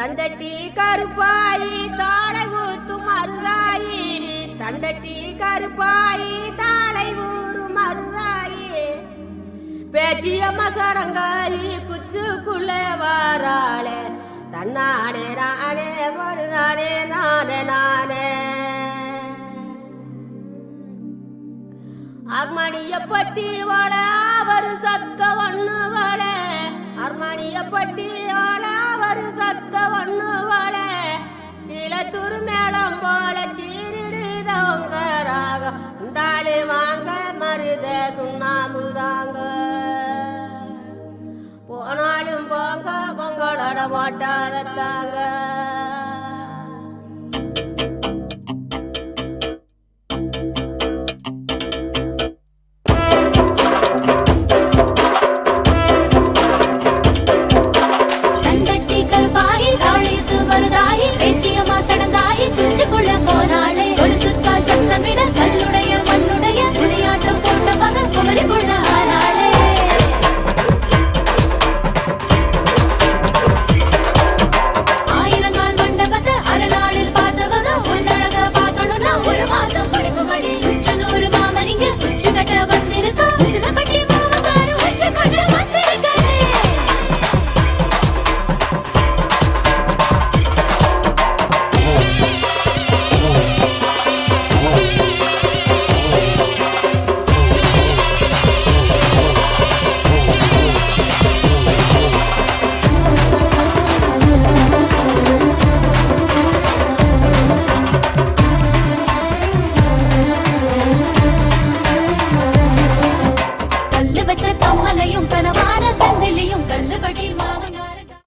தந்தட்டி கருப்பாயி தாளை ஊத்தும் மருதாயி தந்தட்டி கருப்பாயி தாளை ஊறும் மருதாயி பேச்சியம்மா சடங்காயி குச்சுக்குள்ள வாராளே. தன்னாடே நானே ஒரு நானே நானே நானே. அக்மணிய பட்டி வாழ அவர் சத்த ஒண்ணு வாழ ஆளாவது சத்த ஒண்ணு வாழ கிளத்தூர் மேளம் போல தீரிடுதவங்க ராகம் தாளி வாங்க மருத சுண்ணாம்பு தாங்க. போனாலும் போங்க பொங்கலோட ஓட்டாத தாங்க 在那